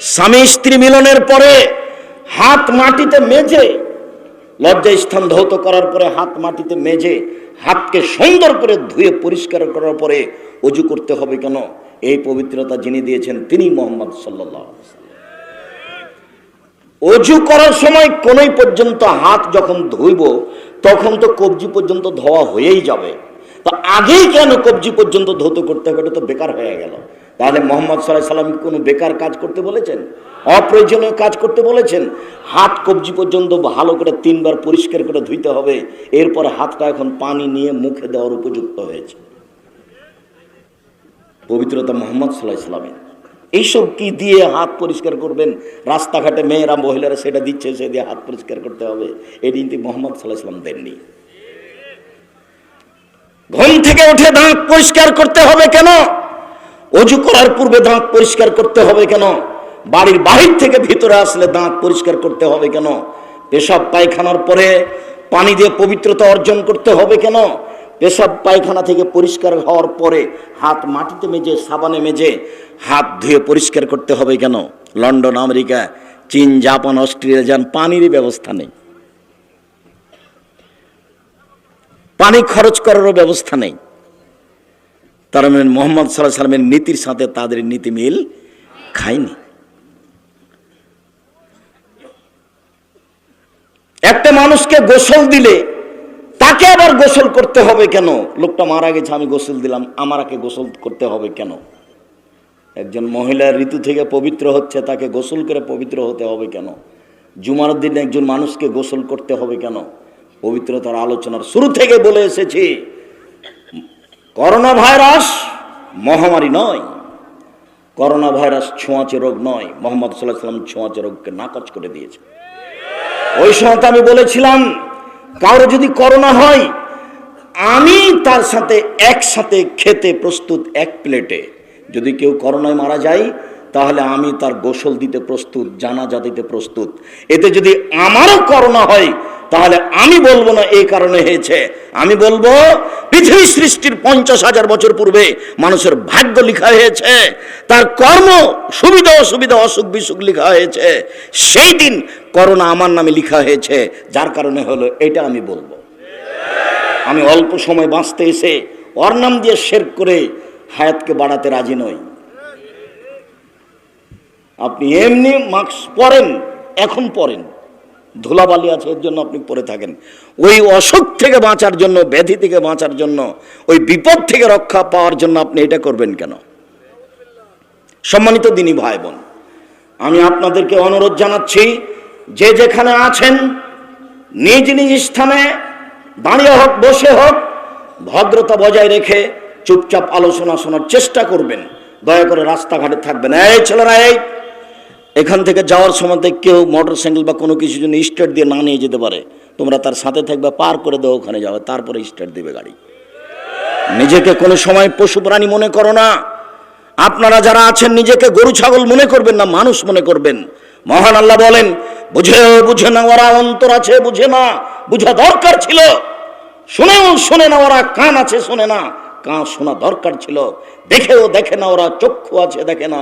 স্বামী স্ত্রী মিলনের পরে হাত মাটিতে মেজে লজ্জা স্থান ধৌত করার পরে হাত মাটিতে মেজে, হাতকে সুন্দর করে ধুয়ে পরিষ্কার করার পরে অজু করতে হবে কেন? এই পবিত্রতা যিনি দিয়েছেন তিনি মোহাম্মদ সাল্লাহ অজু করার সময় কোনই পর্যন্ত হাত যখন ধুইব, তখন তো কবজি পর্যন্ত ধোয়া হয়েই যাবে। তো আগেই কেন কবজি পর্যন্ত ধৌত করতে হবে? এটা তো বেকার হয়ে গেল। তাহলে মোহাম্মদ সাল্লাহ সাল্লাম কোনো বেকার কাজ করতে বলেছেন? অপ্রয়োজনীয় কাজ করতে বলেছেন? হাত কবজি পর্যন্ত ভালো করে তিনবার পরিষ্কার করে ধুইতে হবে। এরপর হাতটা এখন পানি নিয়ে মুখে দেওয়ার উপযুক্ত হয়েছে। পবিত্রতা মোহাম্মদ সাল্লাহ সাল্লামের। এইসব কি দিয়ে হাত পরিষ্কার করবেন? রাস্তাঘাটে মেয়েরা, মহিলারা সেটা দিচ্ছে, সে দিয়ে হাত পরিষ্কার করতে হবে। এটি কিন্তু মোহাম্মদ সাল্লাহ সাল্লাম দেননি। ঘুম থেকে উঠে দাঁত পরিষ্কার করতে হবে কেন? অজু করার পূর্বে দাঁত পরিষ্কার করতে হবে কেন? বাড়ির বাহির থেকে ভিতরে আসলে দাঁত পরিষ্কার করতে হবে কেন? পেশাব পায়খানার পরে পানি দিয়ে পবিত্রতা অর্জন করতে হবে কেন? পেশাব পায়খানা থেকে পরিষ্কার হওয়ার পরে হাত মাটিতে মেজে, সাবানে মেজে হাত ধুয়ে পরিষ্কার করতে হবে কেন? লন্ডন, আমেরিকা, চীন, জাপান, অস্ট্রেলিয়া যান পানিরই ব্যবস্থা নেই। পানি খরচ করারও ব্যবস্থা নেই। তার মোহাম্মদ সাল্লাহ সাল্লামের নীতির সাথে তাদের নীতি মিল খায়নি। একটা মানুষকে গোসল দিলে তাকে আবার গোসল করতে হবে কেন? লোকটা মারা গেছে, আমি গোসল দিলাম, আমারাকে গোসল করতে হবে কেন? একজন মহিলার ঋতু থেকে পবিত্র হচ্ছে, তাকে গোসল করে পবিত্র হতে হবে কেন? জুমার দিন একজন মানুষকে গোসল করতে হবে কেন? পবিত্রতার আলোচনার শুরু থেকে বলে এসেছি করোনা ভাইরাস মহামারী নয়। করোনা ভাইরাস ছোঁয়াচে রোগ নয়। মোহাম্মদ সাল্লাহ সাল্লাম ছোঁয়াচে রোগকে নাকচ করে দিয়েছে ওই সময় আমি বলেছিলাম, কারও যদি করোনা হয়, আমি তার সাথে একসাথে খেতে প্রস্তুত এক প্লেটে। যদি কেউ করোনায় মারা যায় তাহলে আমি তার গোসল দিতে প্রস্তুত, জানাজা দিতে প্রস্তুত। এতে যদি আমারও করোনা হয়, তাহলে আমি বলব না এই কারণে হয়েছে। আমি বলব, পৃথিবী সৃষ্টির পঞ্চাশ হাজার বছর পূর্বে মানুষের ভাগ্য লেখা হয়েছে, তার কর্ম সুবিধা, অসুবিধা, অসুখ বিসুখ লেখা হয়েছে। সেই দিন করোনা আমার নামে লেখা হয়েছে, যার কারণে হলো এটা আমি বলব। আমি অল্প সময় বাঁচতে এসে ওর নাম দিয়ে শের করে হায়াতকে বাড়াতে রাজি নই। আপনি এমনি মাস্ক পরেন, এখন পরেন। ধুলাবালি আছে, এর জন্য আপনি পরে থাকেন। ওই অসুখ থেকে বাঁচার জন্য, ব্যাধি থেকে বাঁচার জন্য, ওই বিপদ থেকে রক্ষা পাওয়ার জন্য আপনি এটা করবেন কেন? সম্মানিত দিনী ভাই বোন আমি আপনাদেরকে অনুরোধ জানাচ্ছি, যে যেখানে আছেন, নিজ নিজ স্থানে দাঁড়িয়ে হোক, বসে হোক, ভদ্রতা বজায় রেখে চুপচাপ আলোচনা শোনার চেষ্টা করবেন। দয়া করে রাস্তাঘাটে থাকবেন। এই ছেলেরা, এই এখান থেকে যাওয়ার সময় কেউ মোটর সাইকেল বা কোনো কিছু জন্য স্টার্ট দিয়ে না নিয়ে যেতে পারে, তোমরা তার সাথে থাকবে, পার করে দেও, ওখানে যাবে, তারপরে স্টার্ট দেবে গাড়ি। নিজেকে কোনো সময় পশু প্রাণী মনে করো না। আপনারা যারা আছেন, নিজেকে গরু, ছাগল মনে করবেন না, মানুষ মনে করবেন। মহান আল্লাহ বলেন বুঝে বুঝে না ওরা অন্তর আছে, বুঝে না, বুঝা দরকার ছিল। শুনেও শোনে না, ওরা কান আছে, শোনে না। কান শোনা দরকার ছিল। দেখেও দেখে না, ওরা চক্ষু আছে দেখে না,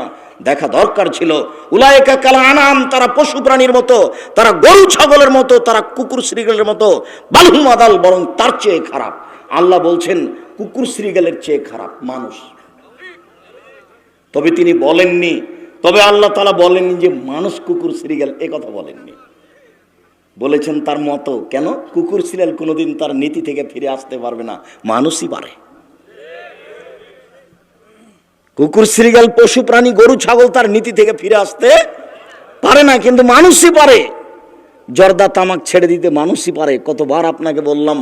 দেখা দরকার ছিল। উলায়কা কালা আনাম, তারা পশু প্রাণীর মতো, তারা গরু ছাগলের মতো, তারা কুকুর শ্রীগলের মতো বালহুম আদাল বরং তার চেয়ে খারাপ। আল্লাহ বলছেন, কুকুর শ্রীগলের চেয়ে খারাপ মানুষ। তবে তিনি বলেননি, তবে আল্লাহ তালা বলেননি যে মানুষ কুকুর শ্রীগেল, এ কথা বলেননি। বলেছেন তার মতো, কেন? কুকুর সিরিয়াল কোনোদিন তার নীতি থেকে ফিরে আসতে পারবে না, মানুষই পারে। কুকুর শ্রীগাল পশু, প্রাণী, গরু, ছাগল তার নীতি থেকে ফিরে আসতে পারে না, কিন্তু মানুষই পারে। জর্দা তামাক ছেড়ে দিতে মানুষই পারে। কতবার আপনাকে বললাম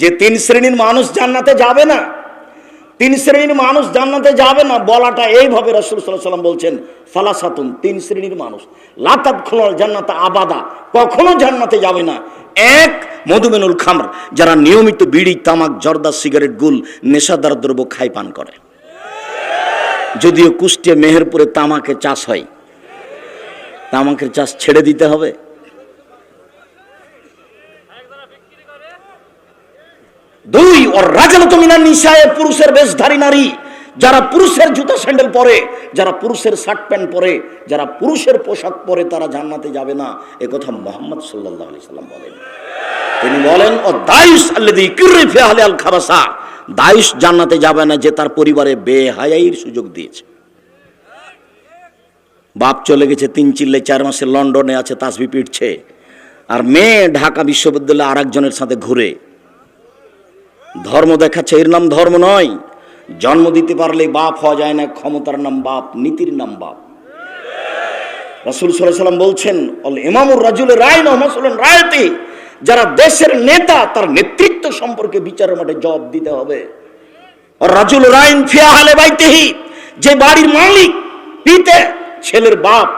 যে তিন শ্রেণির মানুষ জান্নাতে যাবে না। তিন শ্রেণির মানুষ জান্নাতে যাবে না, বলাটা এইভাবে রসুল সাল্লাহ সাল্লাম বলছেন ফালাসাতুন তিন শ্রেণির মানুষ। লাতাব খোলার জান্নাতে আবাদা। কখনো জান্নাতে যাবে না। এক, মধুমেনুল খামর, যারা নিয়মিত বিড়ি, তামাক, জর্দা, সিগারেট, গুল, নেশাদার দ্রব্য খাই পান করে। যদিও কুষ্টিয়া মেহেরপুরে তামাকের চাষ হয়, তামাকের চাষ ছেড়ে দিতে হবে। দুই, ওর রাজানত মিনার নিশায় পুরুষের বেশধারী নারী, যারা পুরুষের জুতা স্যান্ডেল পরে, যারা পুরুষের শার্ট প্যান্ট পরে, যারা পুরুষের পোশাক পরে, তারা জান্নাতে যাবে না। এ কথা মোহাম্মদ সাল্লাহ আলি সাল্লাম বলেন। তিনি বলেন, ও দায়ুস আল্লাদি কিউরিফে আহলে আল খাবাসা। দায়ুস জান্নাতে যাবে না যে তার পরিবারে বেহায়াইর সুযোগ দিয়েছে। বাপ চলে গেছে তিন চিল্লে চার মাসে লন্ডনে আছে, তাসবি পিটছে আর মেয়ে ঢাকা বিশ্ববিদ্যালয়ে আর একজনের সাথে ঘুরে। ধর্ম দেখাচ্ছে, এর নাম ধর্ম নয়। জন্ম দিতে পারলে বাপ হওয়া যায় না, ক্ষমতার নাম বাপ, নীতির নাম বাপ। রাসুল সাল্লাম বলছেন, অল ইমামুর রাজুলের রায় নহমসলেন রায়তে। যারা দেশের নেতা, তার নেতৃত্ব সম্পর্কে বিচারের মাঠে জবাব দিতে হবে। রাজুল রাইন ফিয়া হালে বাইতেহি, যে বাড়ির মালিক, পিতে ছেলের বাপ,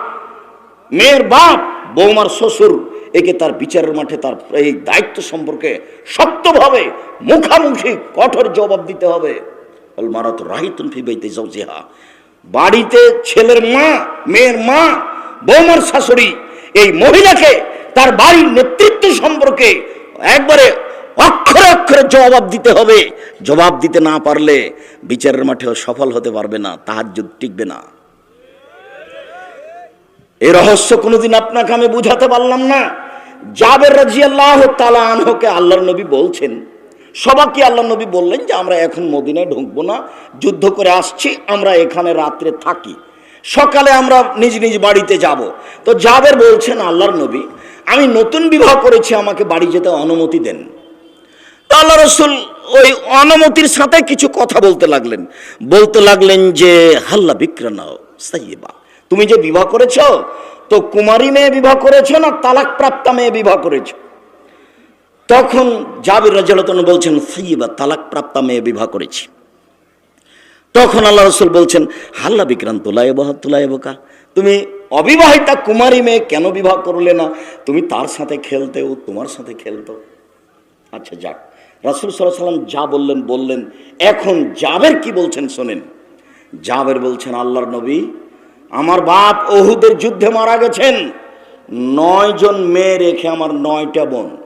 মেয়ের বাপ, বৌমার শ্বশুর, একে তার বিচারের মাঠে তার এই দায়িত্ব সম্পর্কে শক্তভাবে, মুখামুখি, কঠোর জবাব দিতে হবে। বাড়িতে ছেলের মা, মেয়ের মা, বৌমার শাশুড়ি, এই মহিলাকে তার বাড়ির নেতৃত্ব সম্পর্কে একবারে অক্ষরে অক্ষরে জবাব দিতে হবে। জবাব দিতে না পারলে বিচারের মাঠেও সফল হতে পারবে না, তাহাজ্জুদ টিকবে না। এ রহস্য কোনোদিন আপনাকে আমি বুঝাতে পারলাম না। জাবের রাজি আল্লাহ তালা আনহকে আল্লাহর নবী বলছেন। সবাইকে আল্লাহ নবী বললেন যে, আমরা এখন মদিনায় ঢুকবো না, যুদ্ধ করে আসছি, আমরা এখানে রাত্রে থাকি। সকালে আমরা নিজ নিজ বাড়িতে যাব। তো জাবের বলছেন আল্লাহর নবী আমি নতুন বিবাহ করেছি, আমাকে বাড়ি যেতে অনুমতি দেন। আল্লাহ রসুল ওই অনুমতির সাথে কিছু কথা বলতে লাগলেন। বলতে লাগলেন যে, হাল্লা বিক্রানাও সাইয়েবা। তুমি যে বিবাহ করেছ, তো কুমারী মেয়ে বিবাহ করেছ না তালাক প্রাপ্তা মেয়ে বিবাহ করেছ? তখন জাবির রাজালতন বলছেন, সাইয়েবা তালাক প্রাপ্তা মেয়ে বিবাহ করেছি। তখন আল্লাহ রসুল বলছেন, হাল্লা বিক্রান্ত লাইবহা তুলাইবকা তুমি অবিবাহিতা কুমারী মেয়ে কেন বিবাহ করলে না? তুমি তার সাথে খেলতে ও তোমার সাথে খেলতো। আচ্ছা যাক। রাসুল সাল্লাহ সাল্লাম যা বললেন বললেন। এখন জাবের কি বলছেন শোনেন। জাবের বলছেন, আল্লাহর নবী, আমার বাপ ওহুদের যুদ্ধে মারা গেছেন। নয় জন মেয়ে রেখে আমার নয়টা বোন।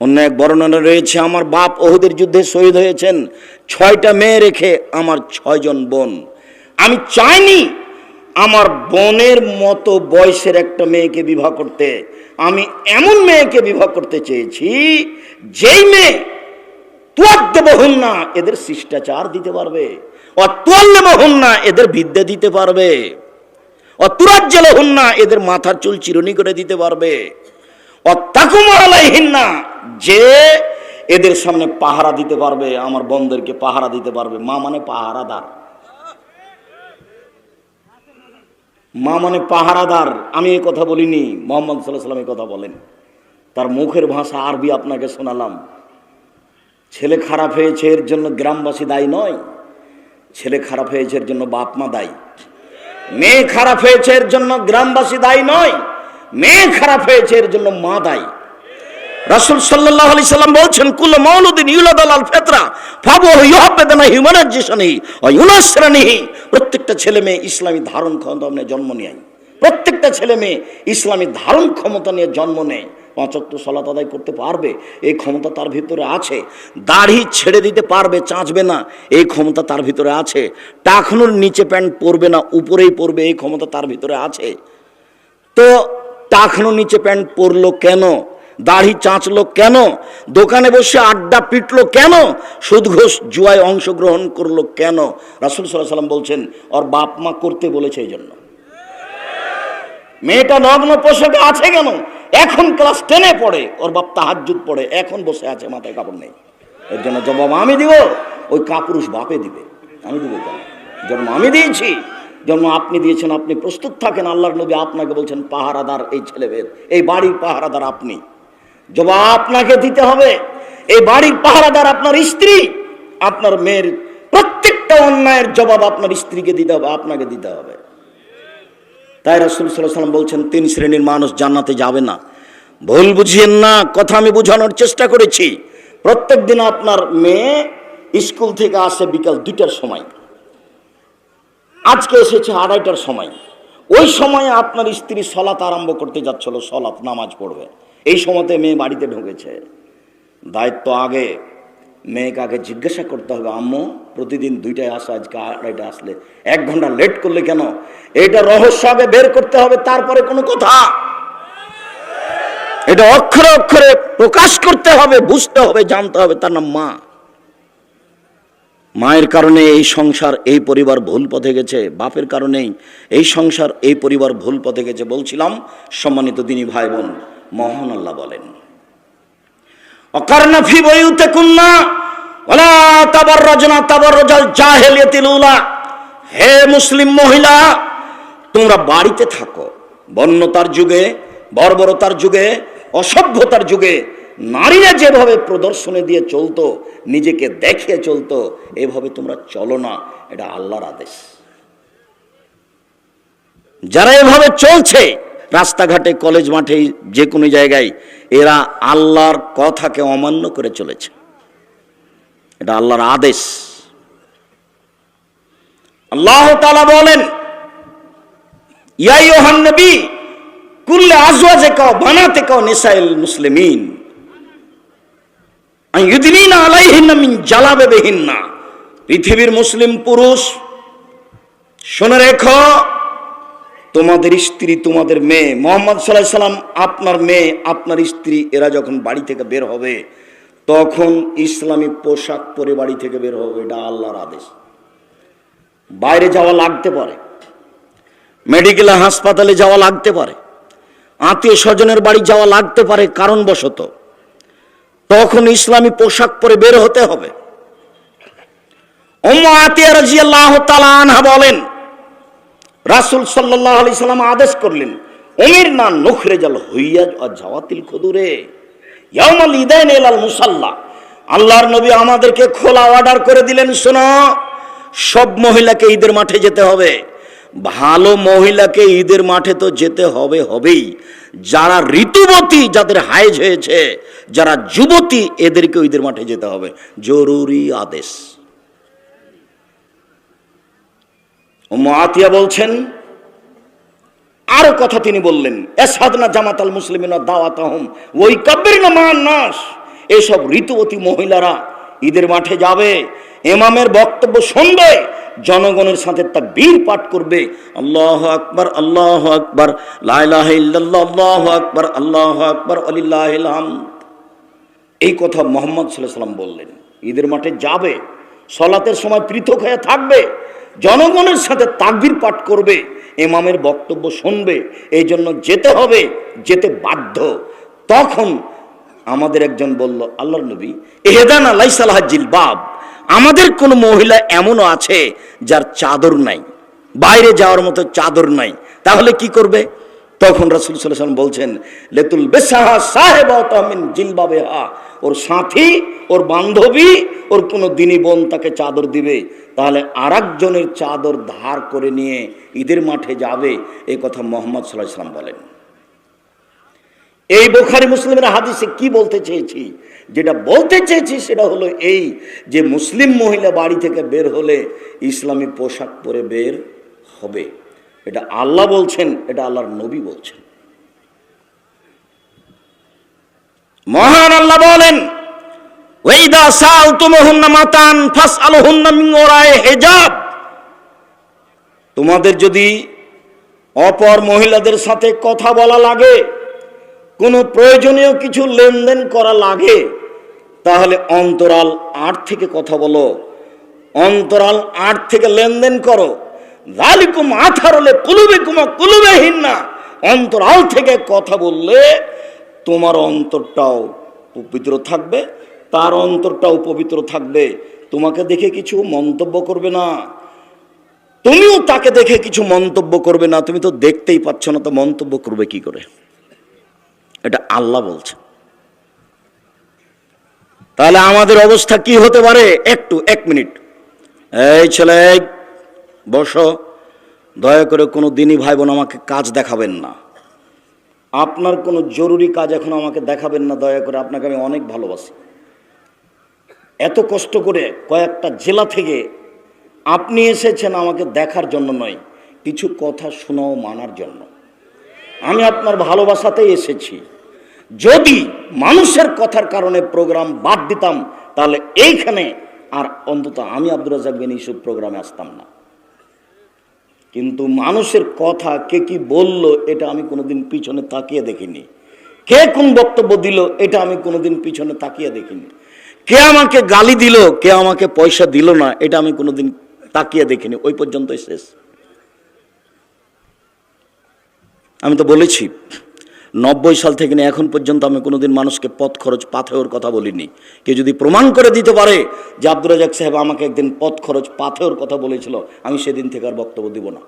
অন্য এক বর্ণনা রয়েছে, আমার বাপ ওহুদের যুদ্ধে শহীদ হয়েছেন। ছয়টা মেয়ে রেখে আমার ছয়জন বোন। আমি চাইনি আমার বোনের মতো বয়সের একটা মেয়েকে বিবাহ করতে, আমি এমন মেয়েকে বিবাহ করতে চেয়েছি, যেই মেয়ে তুয়াদ্দেবহন না, এদের শিষ্টাচার দিতে পারবে। অতুয়াল্লেবহন না, এদের বিদ্যা দিতে পারবে। অতুরাজ্জালহন না, এদের মাথার চুল চিরুনি করে দিতে পারবে। অত্যাকুমারালাইহীন না, যে এদের সামনে পাহারা দিতে পারবে, আমার বন্ধুদেরকে পাহারা দিতে পারবে। মা মানে পাহারাদার। মা মানে পাহারাদার, আমি এই কথা বলিনি, মোহাম্মদ সাল্লাহ সাল্লাম এই কথা বলেন। তার মুখের ভাষা আরবি আপনাকে শোনালাম। ছেলে খারাপ হয়েছে এর জন্য গ্রামবাসী দায়ী নয়, ছেলে খারাপ হয়েছে এর জন্য বাপ মা দায়ী। মেয়ে খারাপ হয়েছে এর জন্য গ্রামবাসী দায়ী নয়, মেয়ে খারাপ হয়েছে এর জন্য মা দায়ী। রাসুল সাল্লাহ আলি সাল্লাম বলছেন কুল মৌলুদ্দিন ইউলাদাল আল ফেতরা ফাবু ইউহাবেদানা হিউম্যানাইজেশনই ও ইউনাসরানিহি প্রত্যেকটা ছেলে মেয়ে ইসলামী ধারণ ক্ষমতা নিয়ে জন্ম নেয়। প্রত্যেকটা ছেলে মেয়ে ইসলামী ধারণ ক্ষমতা নিয়ে জন্ম নেয়। পাঁচত্ব সলাত আদায় করতে পারবে, এই ক্ষমতা তার ভিতরে আছে। দাড়ি ছেড়ে দিতে পারবে, চাঁচবে না, এই ক্ষমতা তার ভিতরে আছে। টাকনুর নিচে প্যান্ট পরবে না, উপরেই পরবে, এই ক্ষমতা তার ভিতরে আছে। তো টাকনো নিচে প্যান্ট পরলো কেন? দাড়ি চাঁচলো কেন? দোকানে বসে আড্ডা পিটলো কেন? সুদ ঘোষ জুয়ায় অংশগ্রহণ করল কেন? রাসুল সাল্লাহ সাল্লাম বলছেন, ওর বাপ মা করতে বলেছে এই জন্য মেয়েটা নগ্ন পোশাকে আছে কেন? এখন ক্লাস টেনে পড়ে, ওর বাপ তাহাজুদ পড়ে, এখন বসে আছে, মাথায় কাপড় নেই। এর জন্য জবাব আমি দিব, ওই কাপুরুষ বাপে দিবে। আমি দিব কেন? জন্ম আমি দিয়েছি। জন্ম আপনি দিয়েছেন, আপনি প্রস্তুত থাকেন, আল্লাহর নবী আপনাকে বলছেন, পাহারাদার এই ছেলেদের এই বাড়ির পাহারাদার আপনি। জবাব আপনাকে দিতে হবে। এই বাড়ির পাহারাদার আপনার স্ত্রী, আপনার মেয়ের প্রত্যেকটা অন্যায়ের জবাব আপনার স্ত্রীকে দিতে হবে, আপনাকে দিতে হবে। তাই রাসুল সাল্লাম বলছেন, তিন শ্রেণির মানুষ জান্নাতে যাবে না। ভুল বুঝিয়েন না, কথা আমি বোঝানোর চেষ্টা করেছি। প্রত্যেক দিন আপনার মেয়ে স্কুল থেকে আসে বিকাল দুইটার সময়। আজকে এসেছে আড়াইটার সময়। ওই সময় আপনার স্ত্রী সলাত আরম্ভ করতে যাচ্ছিল সলাত নামাজ পড়বে। এই সময়তে মেয়ে বাড়িতে ঢুকেছে। দায়িত্ব আগে মেয়েকে আগে জিজ্ঞাসা করতে হবে, আম্মু, প্রতিদিন দুইটায় আসা, আজকে আড়াইটা আসলে। এক ঘণ্টা লেট করলে কেন? এটা রহস্য আগে বের করতে হবে, তারপরে কোনো কথা। এটা অক্ষরে অক্ষরে প্রকাশ করতে হবে, বুঝতে হবে, জানতে হবে, তার নাম মা। মায়ের কারণে এই সংসার, এই পরিবার ভুল পথে গেছে। বাপের কারণেই এই সংসার, এই পরিবার ভুল পথে গেছে। বলছিলাম সম্মানিত দিনী ভাই বোন মহান আল্লাহ বলেন অকারনা ফি বইউতে কুন্না রজনা হে মুসলিম মহিলা, তোমরা বাড়িতে থাকো, বন্যতার যুগে, বর্বরতার যুগে, অসভ্যতার যুগে, নারীরা যেভাবে প্রদর্শনে দিয়ে চলতো, নিজেকে দেখিয়ে চলতো, এভাবে তোমরা চলো না, এটা আল্লাহর আদেশ। যারা এভাবে চলছে রাস্তাঘাটে, কলেজ মাঠে, যে কোনো জায়গায় এরা আল্লাহর কথাকে অমান্য করে চলেছে। এটা আল্লাহর আদেশ। আল্লাহ তালা বলেন ইয়াইহান নবী, কুল্লে আজওয়াজে কাও বানাতে কাও নিসাইল মুসলিমিন। ইউদিনা আলাইহিন্না মিন জালাবে বেহিন্না পৃথিবীর মুসলিম পুরুষ, শুনে রেখো তোমাদের স্ত্রী, তোমাদের মেয়ে। মোহাম্মদ সাল্লাহ সাল্লাম, আপনার মেয়ে, আপনার স্ত্রী, এরা যখন বাড়ি থেকে বের হবে, তখন ইসলামী পোশাক পরে বাড়ি থেকে বের হবে, এটা আল্লাহর আদেশ। বাইরে যাওয়া লাগতে পারে। মেডিকেলে হাসপাতালে যাওয়া লাগতে পারে। আত্মীয় স্বজনের বাড়ি যাওয়া লাগতে পারে, কারণবশত। তখন ইসলামী পোশাক পরে বের হতে হবে। আতিয়া তাআলা আনহা বলেন রাসূল সাল্লাল্লাহু আলাইহি সাল্লাম আদেশ করলেন অমির না নখরে জাল হইয়া জাওয়াতিল কদুরে, ইয়াউমাল ইদাইন ইলাল মুসাল্লা। আল্লাহর নবী আমাদেরকে খোলা অর্ডার করে দিলেন, শোনো, সব মহিলাকে ঈদের মাঠে যেতে হবে। ভালো মহিলাকে ঈদের মাঠে তো যেতে হবে, হবেই। যারা ঋতুবতী যাদের হাইজ হয়েছে, যারা যুবতী এদেরকে ঈদের মাঠে যেতে হবে। জরুরি আদেশ। আতিয়া বলছেন, আরও কথা তিনি বললেন এসাদনা জামাত আল মুসলিমিনা দাওয়াত ওই কাব্যের না মান নাস এসব ঋতুবতী মহিলারা ঈদের মাঠে যাবে এমামের বক্তব্য শুনবে, জনগণের সাথে তা বীর পাঠ করবে। আল্লাহ আকবর আল্লাহ আকবর লাইলাহ আল্লাহ আকবর আল্লাহ আকবর আলিল্লাহ এই কথা মোহাম্মদ সাল্লাহ সাল্লাম বললেন। ঈদের মাঠে যাবে, সলাতের সময় পৃথক হয়ে থাকবে জনগণের সাথে তাকবির পাঠ করবে এমামের বক্তব্য শুনবে, এই জন্য যেতে হবে, যেতে বাধ্য। তখন আমাদের একজন বলল আল্লাহ নবী এহেদান আল্লাহ সাল্লাহ বাব আমাদের কোন মহিলা এমনও আছে যার চাদর নাই, বাইরে যাওয়ার মতো চাদর নাই, তাহলে কি করবে? তখন রাসুল সাল্লাম বলছেন, লেতুল বেসাহা সাহেব তহমিন জিলবাবে হা ওর সাথী, ওর বান্ধবী, ওর কোনো দিনী বোন তাকে চাদর দিবে। তাহলে আর একজনের চাদর ধার করে নিয়ে ঈদের মাঠে যাবে, এই কথা মোহাম্মদ সাল্লাহ বলেন। এই বোখারি মুসলিমের হাদিসে কি বলতে চেয়েছি? যেটা বলতে চেয়েছি সেটা হলো এই যে মুসলিম মহিলা বাড়ি থেকে বের হলে ইসলামী পোশাক পরে বের হবে। এটা আল্লাহ বলছেন, এটা আল্লাহর নবী বলছেন। মহান আল্লাহ বলেন, ওয়াইদা সালতুমুহুন্না মাতান ফাসআলুহুন্না মিন ওরায়ে হিজাব। তোমাদের যদি অপর মহিলাদের সাথে কথা বলা লাগে, কোনো প্রয়োজনীয় কিছু লেনদেন করা লাগে, তাহলে অন্তরাল আট থেকে কথা বলো। অন্তরাল আট থেকে লেনদেন করো। লালিকুম আথারলে কুলুবে কুমা কুলুবেহীন না অন্তরাল থেকে কথা বললে তোমার অন্তরটাও পবিত্র থাকবে, তার অন্তরটাও পবিত্র থাকবে। তোমাকে দেখে কিছু মন্তব্য করবে না। তুমিও তাকে দেখে কিছু মন্তব্য করবে না। তুমি তো দেখতেই পাচ্ছ না, তো মন্তব্য করবে কি করে? এটা আল্লাহ বলছে। তাহলে আমাদের অবস্থা কি হতে পারে? একটু, এক মিনিট। এই ছেলে বসো, দয়া করে কোনো দিনই ভাই বোন আমাকে কাজ দেখাবেন না। আপনার কোনো জরুরি কাজ এখন আমাকে দেখাবেন না, দয়া করে আপনাকে আমি অনেক ভালোবাসি। এত কষ্ট করে কয়েকটা জেলা থেকে আপনি এসেছেন আমাকে দেখার জন্য নয়, কিছু কথা শোনাও মানার জন্য। আমি আপনার ভালোবাসাতেই এসেছি। যদি মানুষের কথার কারণে প্রোগ্রাম বাদ দিতাম, তাহলে এইখানে আর অন্তত আমি আব্দুর রাজাক বিন ইউসুফ প্রোগ্রামে আসতাম না। কিন্তু মানুষের কথা কে কি বলল, এটা আমি কোনোদিন পিছনে তাকিয়ে দেখিনি। কে কোন বক্তব্য দিল, এটা আমি কোনোদিন পিছনে তাকিয়ে দেখিনি। কে আমাকে গালি দিল, কে আমাকে পয়সা দিল না, এটা আমি কোনোদিন তাকিয়ে দেখিনি। ওই পর্যন্তই শেষ। আমি তো বলেছি নব্বই সাল থেকে নিয়ে এখন পর্যন্ত আমি কোনোদিন মানুষকে পথ খরচ পাথেওর কথা বলিনি। কেউ যদি প্রমাণ করে দিতে পারে যে আব্দুর রাজাক সাহেব আমাকে একদিন পথ খরচ পাথেওর কথা বলেছিল, আমি সেদিন থেকে আর বক্তব্য দিব না।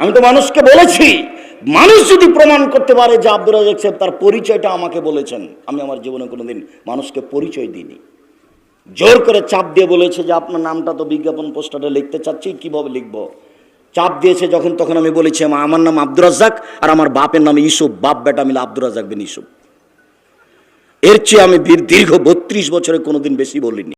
আমি তো মানুষকে বলেছি, মানুষ যদি প্রমাণ করতে পারে যে আব্দুর রাজাক সাহেব তার পরিচয়টা আমাকে বলেছেন, আমি আমার জীবনে কোনোদিন মানুষকে পরিচয় দিইনি। জোর করে চাপ দিয়ে বলেছে যে আপনার নামটা তো বিজ্ঞাপন পোস্টারে লিখতে চাচ্ছি, কীভাবে লিখব? চাপ দিয়েছে যখন, তখন আমি বলেছি, আমার নাম আব্দুর রাজ্জাক আর আমার বাপের নাম ইসুফ বাপ বেটা মিলে আব্দুর রাজাক বিন ইসুফ এর চেয়ে আমি দীর্ঘ বত্রিশ বছরে কোনোদিন বেশি বলিনি।